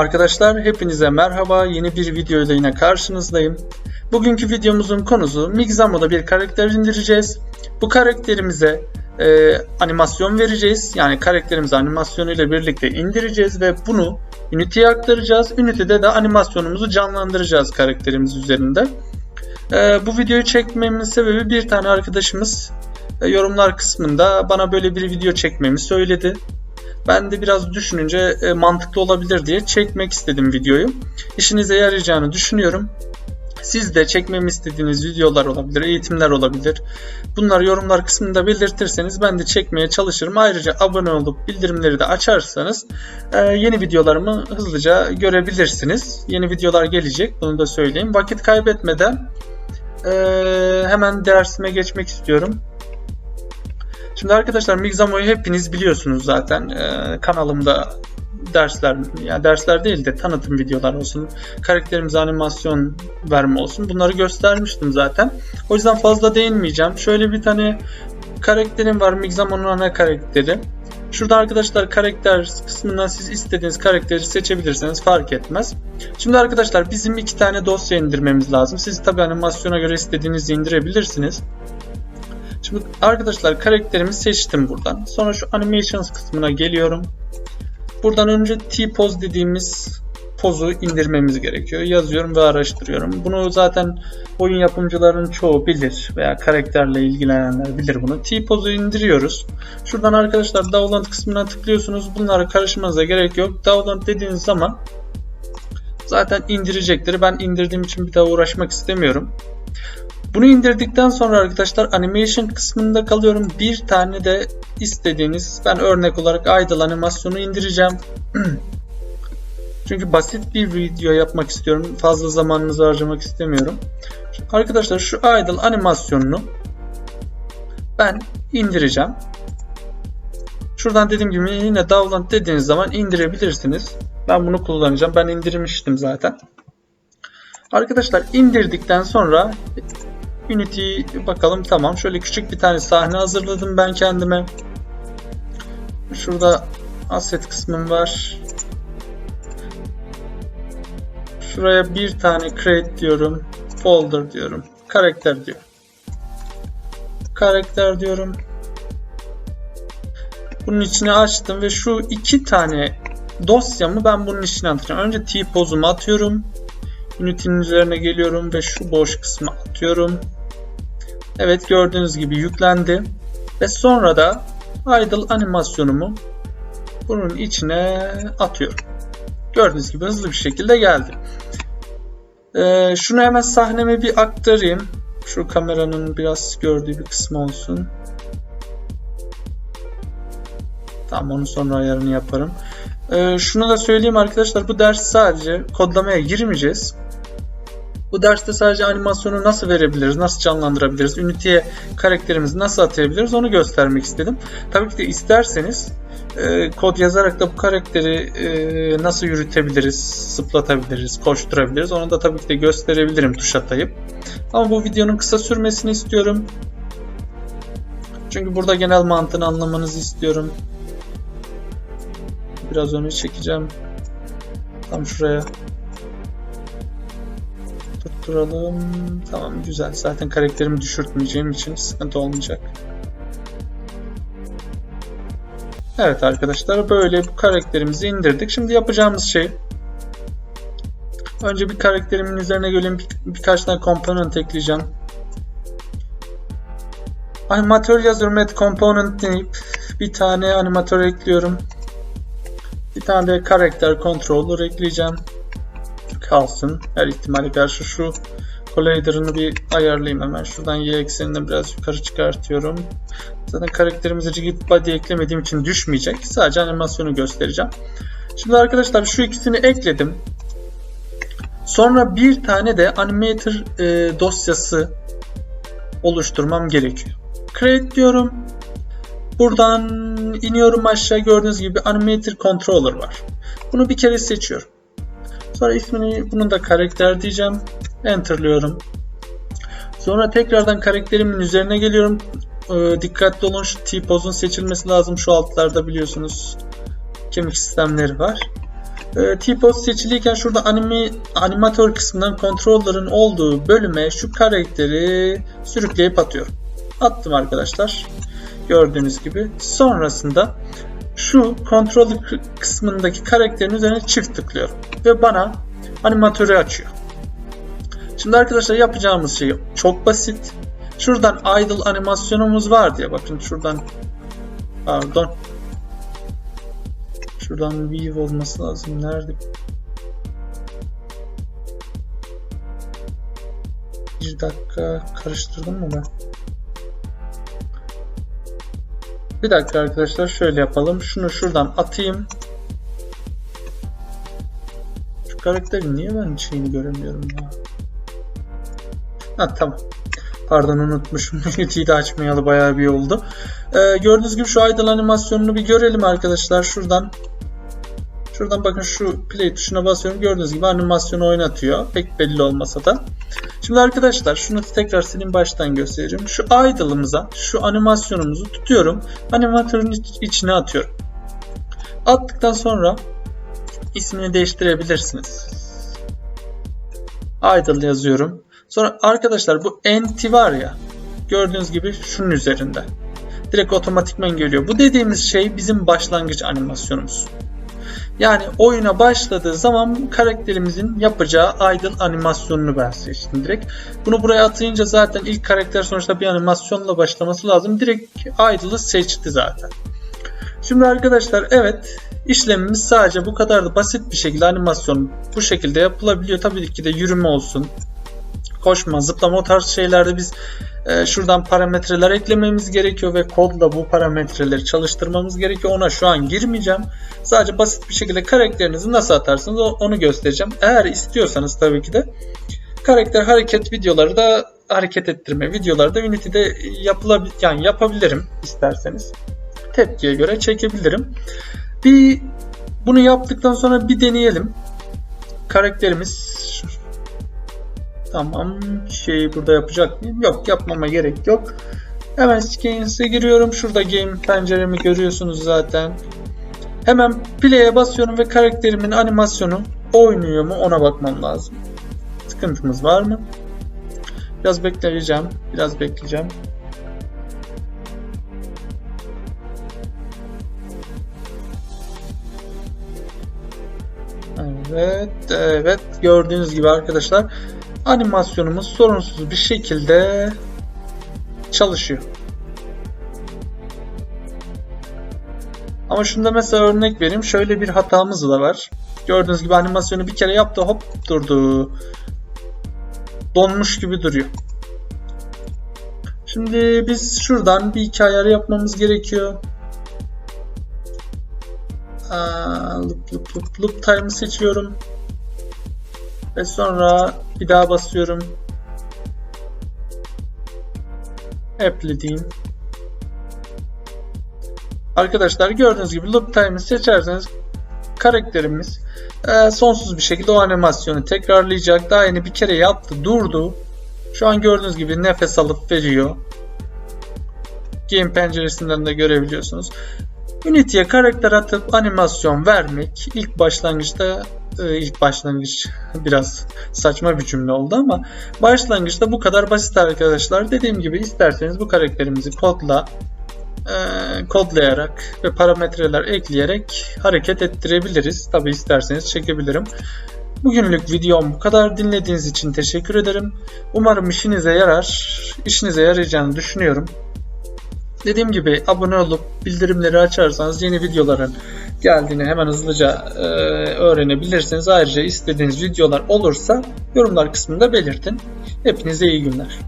Arkadaşlar hepinize merhaba. Yeni bir videoyla yine karşınızdayım. Bugünkü videomuzun konusu Mixamo'da bir karakter indireceğiz. Bu karakterimize e, animasyon vereceğiz. Yani karakterimizi animasyonuyla birlikte indireceğiz ve bunu Unity'ye aktaracağız. Unity'de de animasyonumuzu canlandıracağız karakterimiz üzerinde. E, bu videoyu çekmemin sebebi bir tane arkadaşımız e, yorumlar kısmında bana böyle bir video çekmemi söyledi. Ben de biraz düşününce e, mantıklı olabilir diye çekmek istedim videoyu. İşinize yarayacağını düşünüyorum. Siz de çekmemi istediğiniz videolar olabilir, eğitimler olabilir. Bunları yorumlar kısmında belirtirseniz ben de çekmeye çalışırım. Ayrıca abone olup bildirimleri de açarsanız e, yeni videolarımı hızlıca görebilirsiniz. Yeni videolar gelecek bunu da söyleyeyim. Vakit kaybetmeden e, hemen dersime geçmek istiyorum. Şimdi arkadaşlar Mixamo'yu hepiniz biliyorsunuz zaten. Ee, kanalımda dersler, yani dersler değil de tanıtım videolar olsun, karakterimize animasyon verme olsun. Bunları göstermiştim zaten. O yüzden fazla değinmeyeceğim. Şöyle bir tane karakterim var. Mixamo'nun ana karakteri. Şurada arkadaşlar karakter kısmından siz istediğiniz karakteri seçebilirsiniz fark etmez. Şimdi arkadaşlar bizim iki tane dosya indirmemiz lazım. Siz tabi animasyona göre istediğinizi indirebilirsiniz. Şimdi arkadaşlar karakterimi seçtim buradan. Sonra şu animations kısmına geliyorum. Buradan önce T-pose dediğimiz pozu indirmemiz gerekiyor. Yazıyorum ve araştırıyorum. Bunu zaten oyun yapımcıların çoğu bilir veya karakterle ilgilenenler bilir bunu. T-pozu indiriyoruz. Şuradan arkadaşlar download kısmına tıklıyorsunuz. Bunlara karışmanıza gerek yok. Download dediğiniz zaman zaten indirecektir. Ben indirdiğim için bir daha uğraşmak istemiyorum. Bunu indirdikten sonra arkadaşlar animation kısmında kalıyorum. Bir tane de istediğiniz ben örnek olarak idle animasyonu indireceğim. Çünkü basit bir video yapmak istiyorum. Fazla zamanınızı harcamak istemiyorum. Arkadaşlar şu idle animasyonunu ben indireceğim. Şuradan dediğim gibi yine download dediğiniz zaman indirebilirsiniz. Ben bunu kullanacağım. Ben indirmiştim zaten. Arkadaşlar indirdikten sonra Unity bakalım tamam. Şöyle küçük bir tane sahne hazırladım ben kendime. Şurada asset kısmım var. Şuraya bir tane create diyorum. Folder diyorum. Karakter diyorum. Karakter diyorum. Bunun içine açtım ve şu iki tane dosyamı ben bunun içine atacağım. Önce T-pose'umu atıyorum. Unity'nin üzerine geliyorum ve şu boş kısmı atıyorum. Evet gördüğünüz gibi yüklendi. Ve sonra da idle animasyonumu bunun içine atıyorum. Gördüğünüz gibi hızlı bir şekilde geldi. Ee, şunu hemen sahneme bir aktarayım. Şu kameranın biraz gördüğü bir kısmı olsun. Tamam onu sonra ayarını yaparım. Ee, şunu da söyleyeyim arkadaşlar bu ders sadece kodlamaya girmeyeceğiz. Bu derste sadece animasyonu nasıl verebiliriz, nasıl canlandırabiliriz, Unity'ye karakterimizi nasıl atayabiliriz onu göstermek istedim. Tabii ki de isterseniz e, kod yazarak da bu karakteri e, nasıl yürütebiliriz, zıplatabiliriz, koşturabiliriz onu da tabii ki de gösterebilirim tuş atayıp. Ama bu videonun kısa sürmesini istiyorum. Çünkü burada genel mantığını anlamanızı istiyorum. Biraz öne çekeceğim. Tam şuraya tutturalım. Tamam güzel. Zaten karakterimi düşürtmeyeceğim için sıkıntı olmayacak. Evet arkadaşlar böyle bu karakterimizi indirdik. Şimdi yapacağımız şey önce bir karakterimin üzerine gelin bir, birkaç tane component ekleyeceğim. Animatör yazıyorum add component deyip bir tane animatör ekliyorum. Bir tane de karakter controller ekleyeceğim kalsın. Her ihtimale karşı şu collider'ını bir ayarlayayım hemen. Şuradan y eksenini biraz yukarı çıkartıyorum. Zaten karakterimize rigid body eklemediğim için düşmeyecek. Sadece animasyonu göstereceğim. Şimdi arkadaşlar şu ikisini ekledim. Sonra bir tane de animator e, dosyası oluşturmam gerekiyor. Create diyorum. Buradan iniyorum aşağı gördüğünüz gibi animator controller var. Bunu bir kere seçiyorum. Sonra ismini bunun da karakter diyeceğim. Enter'lıyorum. Sonra tekrardan karakterimin üzerine geliyorum. Ee, dikkatli olun şu T-pose'un seçilmesi lazım. Şu altlarda biliyorsunuz kemik sistemleri var. E, T-Pose seçiliyken şurada anime, animatör kısmından controller'ın olduğu bölüme şu karakteri sürükleyip atıyorum. Attım arkadaşlar. Gördüğünüz gibi. Sonrasında şu controller kı- kısmındaki karakterin üzerine çift tıklıyorum. Ve bana animatörü açıyor. Şimdi arkadaşlar yapacağımız şey çok basit. Şuradan idle animasyonumuz var diye bakın şuradan pardon şuradan view olması lazım. Nerede? Bir dakika karıştırdım mı ben? Bir dakika arkadaşlar şöyle yapalım. Şunu şuradan atayım. Şu karakteri niye ben şeyini göremiyorum ya? Ha tamam. Pardon unutmuşum. Unity'yi de açmayalı bayağı bir oldu. Ee, gördüğünüz gibi şu idle animasyonunu bir görelim arkadaşlar. Şuradan Şuradan bakın şu play tuşuna basıyorum. Gördüğünüz gibi animasyonu oynatıyor. Pek belli olmasa da. Şimdi arkadaşlar şunu tekrar silin baştan göstereceğim. Şu idle'ımıza şu animasyonumuzu tutuyorum. Animatörün iç- içine atıyorum. Attıktan sonra ismini değiştirebilirsiniz. Idle yazıyorum. Sonra arkadaşlar bu enti var ya gördüğünüz gibi şunun üzerinde. Direkt otomatikman geliyor. Bu dediğimiz şey bizim başlangıç animasyonumuz. Yani oyuna başladığı zaman karakterimizin yapacağı idle animasyonunu ben seçtim direkt. Bunu buraya atayınca zaten ilk karakter sonuçta bir animasyonla başlaması lazım. Direkt idle'ı seçti zaten. Şimdi arkadaşlar evet işlemimiz sadece bu kadar da basit bir şekilde animasyon bu şekilde yapılabiliyor. Tabii ki de yürüme olsun, koşma, zıplama o tarz şeylerde biz e, şuradan parametreler eklememiz gerekiyor ve kodla bu parametreleri çalıştırmamız gerekiyor. Ona şu an girmeyeceğim. Sadece basit bir şekilde karakterinizi nasıl atarsınız onu göstereceğim. Eğer istiyorsanız tabii ki de karakter hareket videoları da hareket ettirme videoları da Unity'de yapılabilir yani yapabilirim isterseniz. Tepkiye göre çekebilirim. Bir bunu yaptıktan sonra bir deneyelim. Karakterimiz Tamam. Şeyi burada yapacak mıyım? Yok yapmama gerek yok. Hemen Skins'e giriyorum. Şurada game penceremi görüyorsunuz zaten. Hemen play'e basıyorum ve karakterimin animasyonu oynuyor mu ona bakmam lazım. Sıkıntımız var mı? Biraz bekleyeceğim. Biraz bekleyeceğim. Evet, evet. Gördüğünüz gibi arkadaşlar animasyonumuz sorunsuz bir şekilde çalışıyor. Ama şunda mesela örnek vereyim. Şöyle bir hatamız da var. Gördüğünüz gibi animasyonu bir kere yaptı hop durdu. Donmuş gibi duruyor. Şimdi biz şuradan bir iki ayar yapmamız gerekiyor. Aa, loop, loop, loop, loop time'ı seçiyorum. Ve sonra bir daha basıyorum. Apply diyeyim. Arkadaşlar gördüğünüz gibi loop time'ı seçerseniz karakterimiz e, sonsuz bir şekilde o animasyonu tekrarlayacak. Daha yeni bir kere yaptı, durdu. Şu an gördüğünüz gibi nefes alıp veriyor. Game penceresinden de görebiliyorsunuz. Unity'ye karakter atıp animasyon vermek ilk başlangıçta e, ilk başlangıç biraz saçma bir cümle oldu ama başlangıçta bu kadar basit arkadaşlar. Dediğim gibi isterseniz bu karakterimizi kodla e, kodlayarak ve parametreler ekleyerek hareket ettirebiliriz. Tabi isterseniz çekebilirim. Bugünlük videom bu kadar. Dinlediğiniz için teşekkür ederim. Umarım işinize yarar. İşinize yarayacağını düşünüyorum. Dediğim gibi abone olup bildirimleri açarsanız yeni videoların geldiğini hemen hızlıca e, öğrenebilirsiniz. Ayrıca istediğiniz videolar olursa yorumlar kısmında belirtin. Hepinize iyi günler.